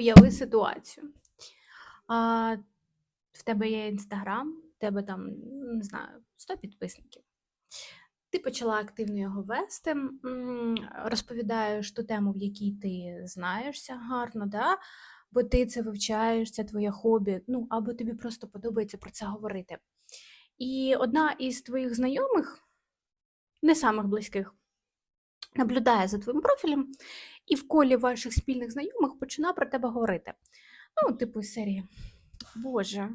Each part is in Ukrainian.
Уяви ситуацію. А, в тебе є інстаграм, в тебе там, не знаю, 100 підписників. Ти почала активно його вести, розповідаєш ту тему, в якій ти знаєшся гарно, да? бо ти це вивчаєш, це твоє хобі, ну або тобі просто подобається про це говорити. І одна із твоїх знайомих, не самих близьких, наблюдає за твоїм профілем і в колі ваших спільних знайомих починає про тебе говорити. Ну, типу, серії. Боже,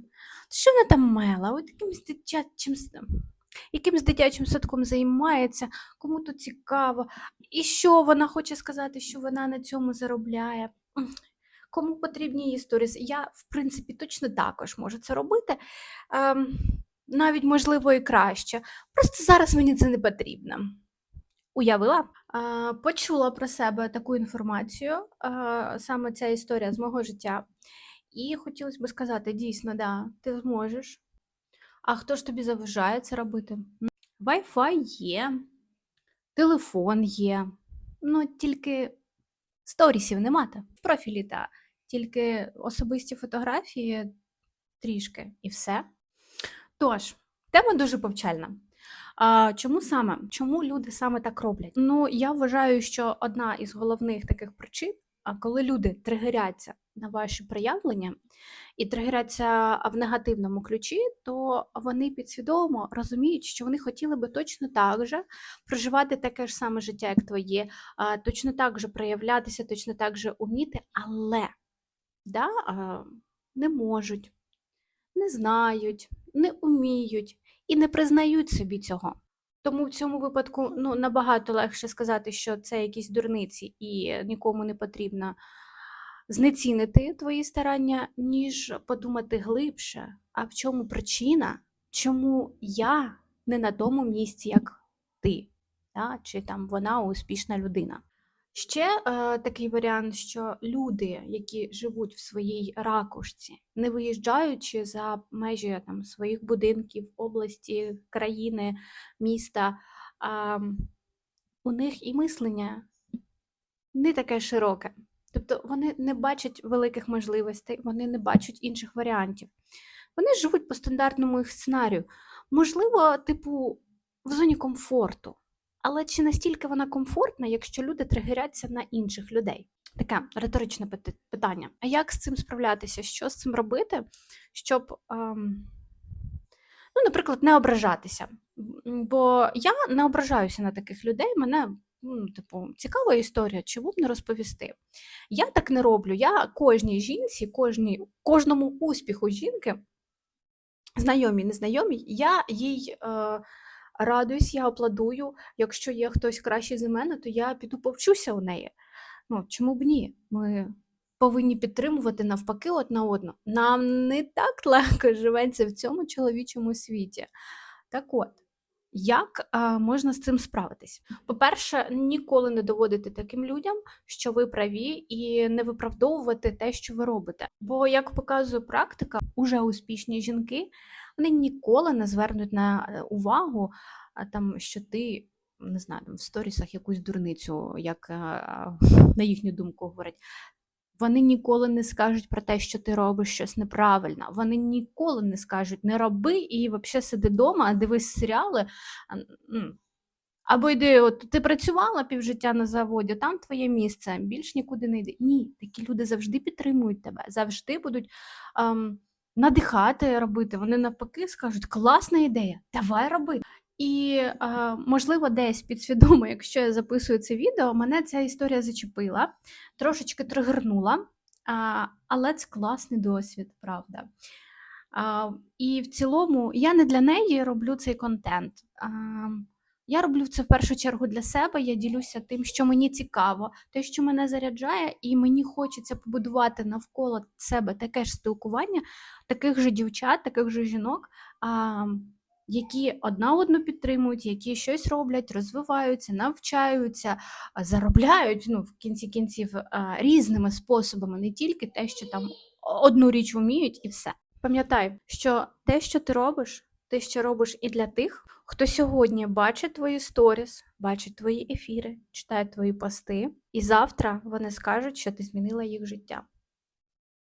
що вона там мела? От якимсь дитячим, якимсь дитячим садком займається, кому то цікаво. І що вона хоче сказати, що вона на цьому заробляє? Кому потрібні її сторіс? Я, в принципі, точно також можу це робити. Ем, навіть, можливо, і краще. Просто зараз мені це не потрібно. Уявила, почула про себе таку інформацію, саме ця історія з мого життя. І хотілося б сказати: дійсно, да, ти зможеш. А хто ж тобі заважає це робити? Wi-Fi є, телефон є, ну тільки сторісів не мати. В профілі та тільки особисті фотографії трішки і все. Тож, тема дуже повчальна. А, чому саме? Чому люди саме так роблять? Ну, я вважаю, що одна із головних таких причин, а коли люди тригеряться на ваші проявлення і тригеряться в негативному ключі, то вони підсвідомо розуміють, що вони хотіли би точно так же проживати таке ж саме життя, як твоє, точно так же проявлятися, точно так же уміти, але да, не можуть, не знають, не уміють і не признають собі цього. Тому в цьому випадку ну, набагато легше сказати, що це якісь дурниці і нікому не потрібно знецінити твої старання, ніж подумати глибше, а в чому причина, чому я не на тому місці, як ти, да? чи там вона успішна людина. Ще е, такий варіант, що люди, які живуть в своїй ракушці, не виїжджаючи за межі там, своїх будинків, області, країни, міста, а, у них і мислення не таке широке. Тобто вони не бачать великих можливостей, вони не бачать інших варіантів. Вони живуть по стандартному їх сценарію. Можливо, типу, в зоні комфорту. Але чи настільки вона комфортна, якщо люди тригеряться на інших людей? Таке риторичне питання. А як з цим справлятися? Що з цим робити, щоб, ем, ну, наприклад, не ображатися? Бо я не ображаюся на таких людей. Мене, ну, типу, цікава історія, чому б не розповісти? Я так не роблю. Я кожній жінці, кожній, кожному успіху жінки, знайомі, незнайомі, я їй. Е, Радуюсь, я аплодую. Якщо є хтось кращий за мене, то я піду повчуся у неї. Ну, чому б ні? Ми повинні підтримувати навпаки одна одну. Нам не так легко живеться в цьому чоловічому світі. Так от, як а, можна з цим справитись? По-перше, ніколи не доводити таким людям, що ви праві, і не виправдовувати те, що ви робите. Бо, як показує практика, уже успішні жінки вони ніколи не звернуть на е, увагу, а, там, що ти. Не знаю, там в сторісах якусь дурницю, як е, на їхню думку говорять. Вони ніколи не скажуть про те, що ти робиш щось неправильно. Вони ніколи не скажуть не роби і взагалі сиди вдома, дивись серіали. Або йди, от ти працювала півжиття на заводі, там твоє місце, більш нікуди не йди. Ні, такі люди завжди підтримують тебе, завжди будуть ем, надихати робити. Вони навпаки скажуть: класна ідея, давай роби. І, можливо, десь підсвідомо, якщо я записую це відео, мене ця історія зачепила, трошечки тригернула, але це класний досвід, правда. І в цілому я не для неї роблю цей контент. Я роблю це в першу чергу для себе. Я ділюся тим, що мені цікаво, те, що мене заряджає, і мені хочеться побудувати навколо себе таке ж спілкування, таких же дівчат, таких же жінок. Які одна одну підтримують, які щось роблять, розвиваються, навчаються, заробляють ну, в кінці кінців різними способами, не тільки те, що там одну річ вміють, і все. Пам'ятай, що те, що ти робиш, ти ще робиш і для тих, хто сьогодні бачить твої сторіс, бачить твої ефіри, читає твої пости, і завтра вони скажуть, що ти змінила їх життя.